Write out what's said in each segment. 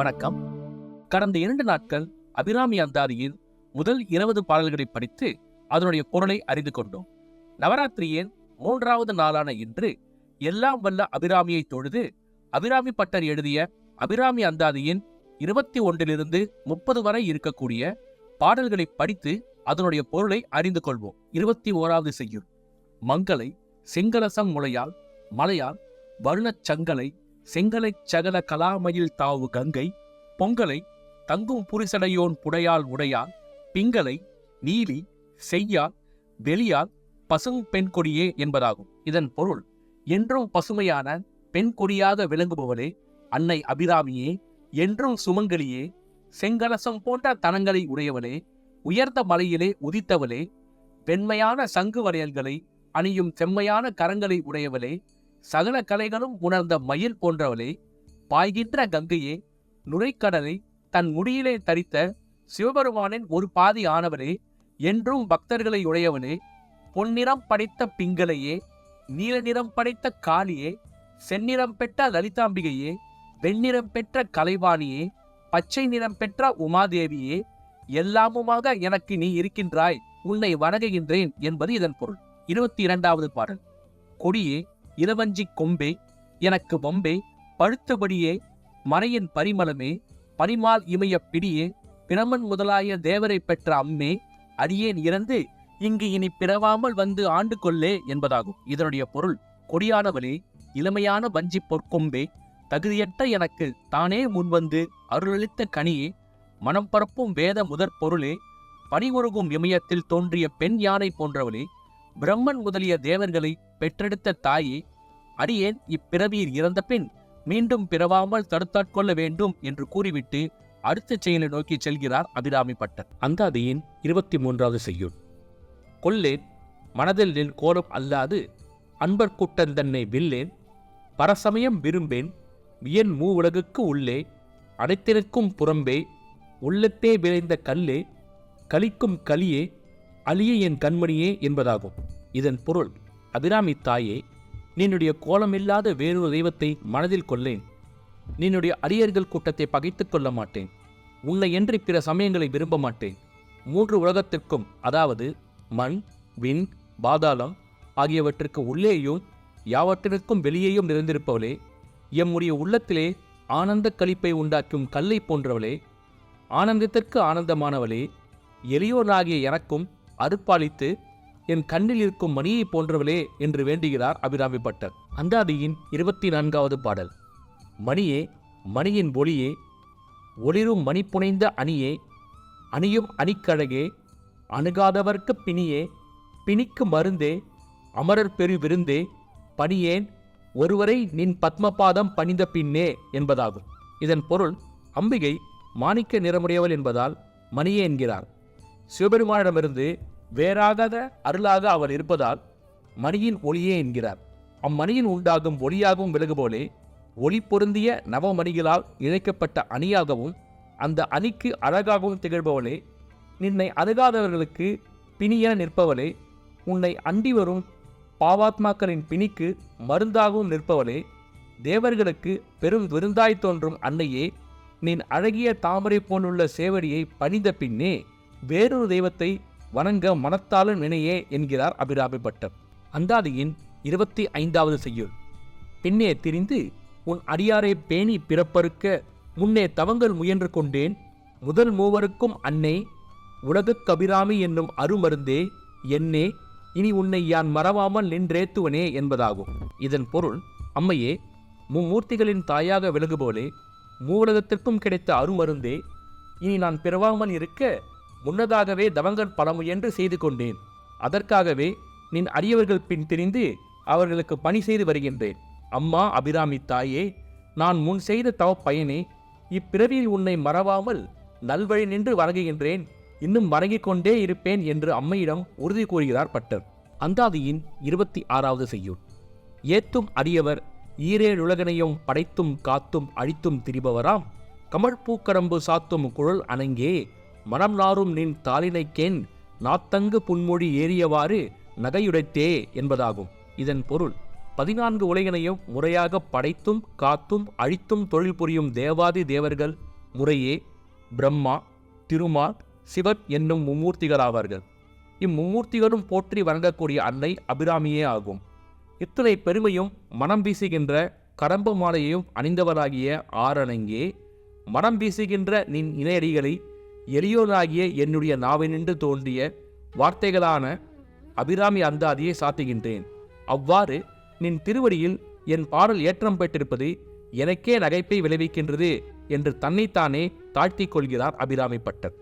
வணக்கம். கடந்த இரண்டு நாட்கள் அபிராமி அந்தாதியின் முதல் இருபது பாடல்களை படித்து அதனுடைய பொருளை அறிந்து கொண்டோம். நவராத்திரியின் மூன்றாவது நாளான இன்று எல்லாம் வல்ல அபிராமியை தொழுது அபிராமி பட்டர் எழுதிய அபிராமி அந்தாதியின் இருபத்தி ஒன்றிலிருந்து முப்பது வரை இருக்கக்கூடிய பாடல்களை படித்து அதனுடைய பொருளை அறிந்து கொள்வோம். இருபத்தி ஓராவது செய்யும் மங்களை செங்கலசம் முளையால் மலையால் வருணச் சங்கலை செங்கலைச் சகல கலாமயில் தாவு கங்கை பொங்கலை தங்கும் புரிசடையோன் புடையால் உடையால் பிங்கலை நீலி செய்யால் வெளியால் பசும் பெண் கொடியே என்பதாகும். இதன் பொருள் என்றும் பசுமையான பெண் கொடியாக விளங்குபவளே அன்னை அபிராமியே என்றும் சுமங்கலியே செங்கலசம் போன்ற தனங்களை உடையவளே உயர்ந்த மலையிலே உதித்தவளே வெண்மையான சங்கு வளையல்களை அணியும் செம்மையான கரங்களை உடையவளே சகல கலைகளும் உணர்ந்த மயில் போன்றவளே பாய்கின்ற கங்கையே நுரைக்கடலை தன் முடியிலே தரித்த சிவபெருமானின் ஒரு பாதி ஆனவனே என்றும் பக்தர்களை உடையவனே பொன்னிறம் படைத்த பிங்களையே நீல நிறம் படைத்த காளியே செந்நிறம் பெற்ற லலிதாம்பிகையே வெண்ணிறம் பெற்ற கலைவாணியே பச்சை நிறம் பெற்ற உமாதேவியே எல்லாமுமாக எனக்கு நீ இருக்கின்றாய் உன்னை வணங்குகின்றேன் என்பது இதன் பொருள். இருபத்தி இரண்டாவது பாடல். கொடியே இளவஞ்சி கொம்பே எனக்கு வம்பே பழுத்தபடியே மறையின் பரிமளமே பரிமால் இமய பிடியே பிரமன் முதலாய தேவரை பெற்ற அம்மே அடியேன் இறந்து இங்கு இனி பிறவாமல் வந்து ஆண்டு கொள்ளே என்பதாகும். இதனுடைய பொருள் கொடியானவளே இளமையான வஞ்சி பொற்கொம்பே தகுதியற்ற எனக்கு தானே முன்வந்து அருளளித்த கனியே மனம் பரப்பும் வேத முதற் பொருளே பணிவுருகும் இமயத்தில் தோன்றிய பெண் யானை போன்றவளே பிரம்மன் முதலிய தேவர்களை பெற்றெடுத்த தாயே அடியேன் இப்பிறவியில் இறந்த பின் மீண்டும் பிறவாமல் தடுத்தாட்கொள்ள வேண்டும் என்று கூறிவிட்டு அடுத்த செயலை நோக்கி செல்கிறார் அபிராமி பட்டர். அந்தாதியின் இருபத்தி மூன்றாவது செய்யுள். கொல்லேன் மனதில் நின் கோலம் அல்லாது அன்பர் கூட்டன் தன்னை வில்லேன் பரசமயம் விரும்பேன் வியன் மூ உலகுக்கு உள்ளே அனைத்திற்கும் புறம்பே உள்ளத்தே விளைந்த கல்லே கலிக்கும் கலியே அழிய என் கண்மணியே என்பதாகும். இதன் பொருள் அபிராமி தாயே நின்னுடைய கோலமில்லாத வேறொரு தெய்வத்தை மனதில் கொள்ளேன். நின்னுடைய அடியர்கள் கூட்டத்தை பகைத்துக் கொள்ள மாட்டேன். உன்னை என்று பிற சமயங்களை விரும்ப மாட்டேன். மூன்று உலகத்திற்கும் அதாவது மண் விண் பாதாளம் ஆகியவற்றிற்கு உள்ளேயும் யாவற்றிற்கும் வெளியேயும் நிறைந்திருப்பவளே எம்முடைய உள்ளத்திலே ஆனந்த களிப்பை உண்டாக்கும் கல்லை போன்றவளே ஆனந்தத்திற்கு ஆனந்தமானவளே எளியோராகிய எனக்கும் அருட்பாலித்து என் கண்ணில் இருக்கும் மணியை போன்றவளே என்று வேண்டுகிறார் அபிராமி பட்டர். அந்தாதியின் இருபத்தி நான்காவது பாடல். மணியே மணியின் ஒளியே ஒளிரும் மணி புனைந்த அணியே அணியும் அணிக்கழகே அணுகாதவர்க்கு பிணியே பிணிக்கு மருந்தே அமரர் பெரு விருந்தே பணியேன் ஒருவரை நின் பத்மபாதம் பணிந்த பின்னே என்பதாகும். இதன் பொருள் அம்பிகை மாணிக்க நிறமுடையவள் என்பதால் மணியே என்கிறார். சிவபெருமானிடமிருந்து வேறாகாத அருளாக அவர் இருப்பதால் மணியின் ஒளியே என்கிறார். அம்மணியின் உண்டாகும் ஒளியாகவும் விலகுபோலே ஒளி பொருந்திய நவமணிகளால் இழைக்கப்பட்ட அணியாகவும் அந்த அணிக்கு அழகாகவும் திகழ்பவளே நின்னை அணுகாதவர்களுக்கு பிணியென நிற்பவளே உன்னை அண்டி வரும் பாவாத்மாக்களின் பிணிக்கு மருந்தாகவும் நிற்பவளே தேவர்களுக்கு பெரும் விருந்தாய் தோன்றும் அன்னையே நின் அழகிய தாமரை போன்றுள்ள சேவடியை பணிந்த பின்னே வேறொரு தெய்வத்தை வணங்க மனத்தாலும் நினையே என்கிறார் அபிராமி பட்டர். அந்தாதியின் இருபத்தி ஐந்தாவது செய்யுள். பின்னே திரிந்து உன் அடியாரை பேணி பிறப்பறுக்க முன்னே தவங்கள் முயன்று கொண்டேன். முதல் மூவருக்கும் அன்னே உலகக் கபிராமி என்னும் அருமருந்தே என்னே இனி உன்னை யான் மறவாமல் நின்றேத்துவனே என்பதாகும். இதன் பொருள் அம்மையே மும்மூர்த்திகளின் தாயாக விலகுபோலே மூவுலகத்திற்கும் கிடைத்த அருமருந்தே இனி நான் பிறவாமல் இருக்க முன்னதாகவே தவங்கன் பல முயன்று செய்து கொண்டேன். அதற்காகவே நின் அரியவர்கள் பின் திரிந்து அவர்களுக்கு பணி செய்து வருகின்றேன். அம்மா அபிராமி தாயே நான் முன் செய்த தவ பயனே இப்பிறவியில் உன்னை மறவாமல் நல்வழி நின்று வணங்குகின்றேன் இன்னும் வணங்கிக் கொண்டே இருப்பேன் என்று அம்மையிடம் உறுதி கூறுகிறார் பட்டர். அந்தாதியின் இருபத்தி ஆறாவது செய்யுள். ஏத்தும் அரியவர் ஈரேழுலகனையும் படைத்தும் காத்தும் அழித்தும் திரிபவராம். கமழ்பூக்கரம்பு சாத்தும் குழல் அணங்கே மனம் நாரும் நின் தாளினைக்கேன் நாத்தங்கு புன்மொழி ஏறியவாறு நகையுடைத்தே என்பதாகும். இதன் பொருள் பதினான்கு உலகினையும் முறையாக படைத்தும் காத்தும் அழித்தும் தொழில் புரியும் தேவாதி தேவர்கள் முறையே பிரம்மா திருமால் சிவன் என்னும் மும்மூர்த்திகளாவார்கள். இம்மும்மூர்த்திகளும் போற்றி வணங்கக்கூடிய அன்னை அபிராமியே ஆகும். இத்தனை பெருமையும் மனம் வீசுகின்ற கடம்பு மாலையையும் அணிந்தவராகிய ஆரணங்கே மனம் வீசுகின்ற நின் இணையடிகளை எளியோனாகிய என்னுடைய நாவினின்று தோன்றிய வார்த்தைகளான அபிராமி அந்தாதியை சாத்துகின்றேன். அவ்வாறு நின் திருவடியில் என் பாடல் ஏற்றம் பெற்றிருப்பது எனக்கே நகைப்பை விளைவிக்கின்றது என்று தன்னைத்தானே தாழ்த்திக் கொள்கிறார் அபிராமி பட்டர்.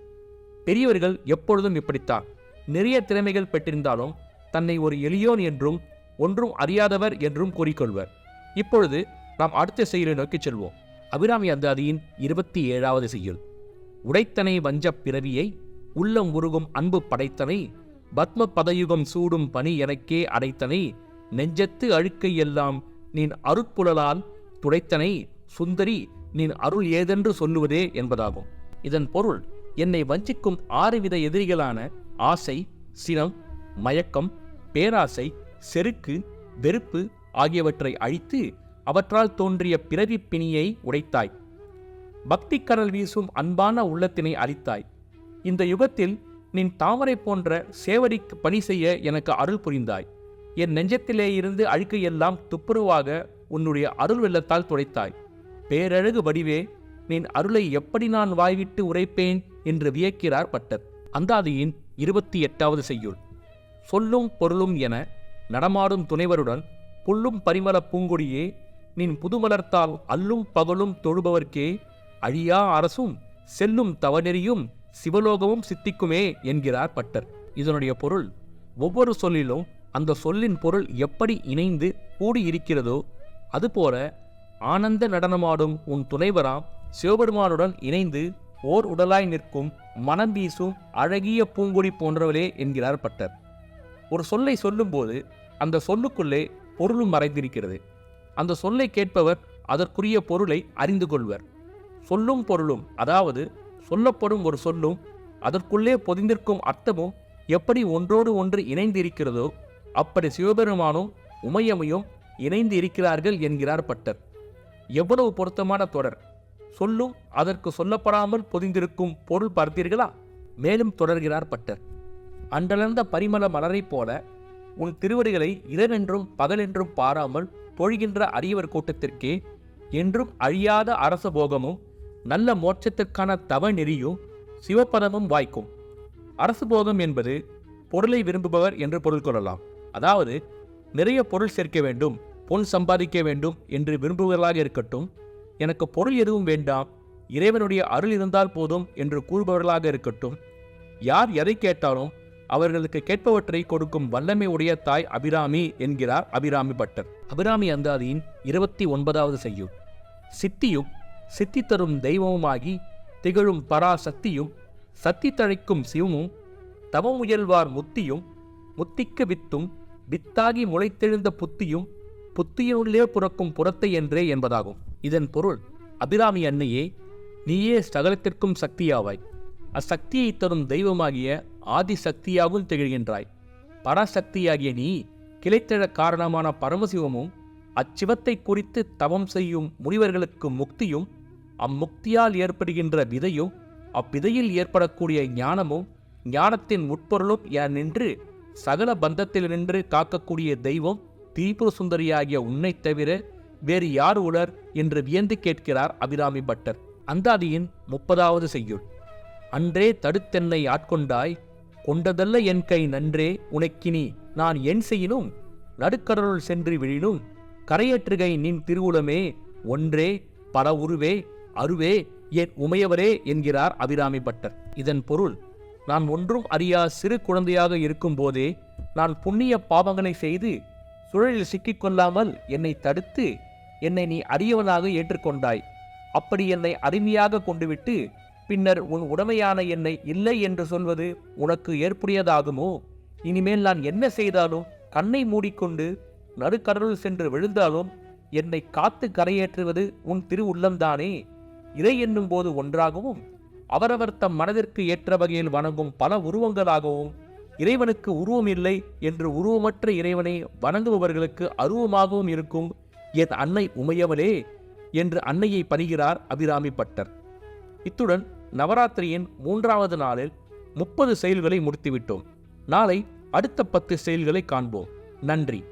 பெரியவர்கள் எப்பொழுதும் இப்படித்தான். நிறைய திறமைகள் பெற்றிருந்தாலும் தன்னை ஒரு எளியோன் என்றும் ஒன்றும் அறியாதவர் என்றும் கூறிக்கொள்வர். இப்பொழுது நாம் அடுத்த செயலை நோக்கிச் செல்வோம். அபிராமி அந்தாதியின் இருபத்தி ஏழாவது செய்யுள். உடைத்தனை வஞ்சப் பிறவியை உள்ளம் உருகும் அன்பு படைத்தனை பத்ம பதயுகம் சூடும் பணி எனக்கே அடைத்தனை நெஞ்சத்து அழுக்கை எல்லாம் நீன் அருட்புழலால் துடைத்தனை சுந்தரி நீன் அருள் ஏதென்று சொல்லுவதே என்பதாகும். இதன் பொருள் என்னை வஞ்சிக்கும் ஆறுவித எதிரிகளான ஆசை சினம் மயக்கம் பேராசை செருக்கு வெறுப்பு ஆகியவற்றை அழித்து அவற்றால் தோன்றிய பிறவிப் பிணியை உடைத்தாய். பக்தி கடல் வீசும் அன்பான உள்ளத்தினை அளித்தாய். இந்த யுகத்தில் நின் தாமரை போன்ற சேவரிக்கு பணி செய்ய எனக்கு அருள் புரிந்தாய். என் நெஞ்சத்திலே இருந்து அழுக்கையெல்லாம் துப்புரவாக உன்னுடைய அருள் வெள்ளத்தால் துடைத்தாய். பேரழகு வடிவே நின் அருளை எப்படி நான் வாய்விட்டு உரைப்பேன் என்று வியக்கிறார் பட்டர். அந்தாதியின் இருபத்தி எட்டாவது செய்யுள். சொல்லும் பொருளும் என நடமாடும் துணைவருடன் புல்லும் பரிமள பூங்கொடியே நின் புதுமலர்த்தால் அல்லும் பகலும் தொழுபவர்க்கே அழியா அரசும் செல்லும் தவநெறியும் சிவலோகமும் சித்திக்குமே என்கிறார் பட்டர். இதனுடைய பொருள் ஒவ்வொரு சொல்லிலும் அந்த சொல்லின் பொருள் எப்படி இணைந்து கூடியிருக்கிறதோ அதுபோல ஆனந்த நடனமாடும் உன் துணைவராம் சிவபெருமானுடன் இணைந்து ஓர் உடலாய் நிற்கும் மனம் வீசும் அழகிய பூங்கொடி போன்றவளே என்கிறார் பட்டர். ஒரு சொல்லை சொல்லும்போது அந்த சொல்லுக்குள்ளே பொருளும் மறைந்திருக்கிறது. அந்த சொல்லை கேட்பவர் அதற்குரிய பொருளை அறிந்து கொள்வர். சொல்லும் பொருளும் அதாவது சொல்லப்படும் ஒரு சொல்லும் அதற்குள்ளே பொதிந்திருக்கும் அர்த்தமும் எப்படி ஒன்றோடு ஒன்று இணைந்து இருக்கிறதோ அப்படி சிவபெருமானும் உமையமையும் இணைந்து இருக்கிறார்கள் என்கிறார் பட்டர். எவ்வளவு பொருத்தமான தொடர். சொல்லும் அதற்கு சொல்லப்படாமல் பொதிந்திருக்கும் பொருள் பார்த்தீர்களா? மேலும் தொடர்கிறார் பட்டர். அன்றளர்ந்த பரிமள மலரைப் போல உன் திருவடிகளை இரவென்றும் பகலென்றும் பாராமல் பொழிகின்ற அரியவர் கூட்டத்திற்கே என்றும் அழியாத அரச போகமும் நல்ல மோட்சத்திற்கான தவ நெறியும் சிவபதமும் வாய்க்கும். அரசு போகம் என்பது பொருளை விரும்புபவர் என்று பொருள் கொள்ளலாம். அதாவது நிறைய பொருள் சேர்க்க வேண்டும் பொன் சம்பாதிக்க வேண்டும் என்று விரும்புபவர்களாக இருக்கட்டும் எனக்கு பொருள் எதுவும் வேண்டாம் இறைவனுடைய அருள் இருந்தால் போதும் என்று கூறுபவர்களாக இருக்கட்டும் யார் எதை கேட்டாலும் அவர்களுக்கு கேட்பவற்றை கொடுக்கும் வல்லமை உடைய தாய் அபிராமி என்கிறார் அபிராமி பட்டர். அபிராமி அந்தாதியின் இருபத்தி ஒன்பதாவது செய்யும் சித்தியும் சித்தி தரும் தெய்வமுமாகி திகழும் பராசக்தியும் சக்தி தழைக்கும் சிவமும் தவம் முத்தியும் முத்திக்கு வித்தும் வித்தாகி முளைத்தெழுந்த புத்தியும் புத்தியினுள்ளே புறக்கும் புறத்தை என்றே என்பதாகும். இதன் பொருள் அபிராமி அன்னையே நீயே சகலத்திற்கும் சக்தியாவாய். அசக்தியை தரும் தெய்வமாகிய ஆதி சக்தியாகவும் திகழ்கின்றாய். பராசக்தியாகிய நீ கிளைத்தெழ காரணமான பரமசிவமும் அச்சிவத்தை குறித்து தவம் செய்யும் முனிவர்களுக்கு முக்தியும் அம்முக்தியால் ஏற்படுகின்ற விதையும் அவ்விதையில் ஏற்படக்கூடிய ஞானமும் ஞானத்தின் உட்பொருளும் என நின்று சகல பந்தத்தில் நின்று காக்கக்கூடிய தெய்வம் திரிபுர சுந்தரியாகிய உன்னைத் தவிர வேறு யார் உளர் என்று வியந்து கேட்கிறார் அபிராமி பட்டர். அந்தாதியின் முப்பதாவது செய்யுள். அன்றே தடுத்தென்னை ஆட்கொண்டாய் கொண்டதல்ல என் கை நன்றே உனக்கினி நான் என் செய்யினும் நடுக்கடலுள் சென்று விழினும் கரையற்றுகை நின் திருவுளமே ஒன்றே பல உருவே அருவே என் உமையவரே என்கிறார் அபிராமி பட்டர். இதன் பொருள் நான் ஒன்றும் அறியா சிறு குழந்தையாக இருக்கும்போதே நான் புண்ணிய பாவங்களை செய்து சுழலில் சிக்கிக்கொள்ளாமல் என்னை தடுத்து என்னை நீ அரியவனாக ஏற்றுக்கொண்டாய். அப்படி என்னை அருமையாக கொண்டுவிட்டு பின்னர் உன் உடமையான என்னை இல்லை என்று சொல்வது உனக்கு ஏற்புடையதாகுமோ? இனிமேல் நான் என்ன செய்தாலும் கண்ணை மூடிக்கொண்டு நடுக்கடலுள் சென்று விழுந்தாலும் என்னை காத்து கரையேற்றுவது உன் திரு உள்ளம்தானே இறை என்னும் போது ஒன்றாகவும் அவரவர் தம் மனதிற்கு ஏற்ற வகையில் வணங்கும் பல உருவங்களாகவும் இறைவனுக்கு உருவம் இல்லை என்று உருவமற்ற இறைவனை வணங்குபவர்களுக்கு அருவமாகவும் இருக்கும் என் அன்னை உமையவளே என்று அன்னையை பணிகிறார் அபிராமி பட்டர். இத்துடன் நவராத்திரியின் மூன்றாவது நாளில் முப்பது செயல்களை முடித்துவிட்டோம். நாளை அடுத்த பத்து செயல்களை காண்போம். நன்றி.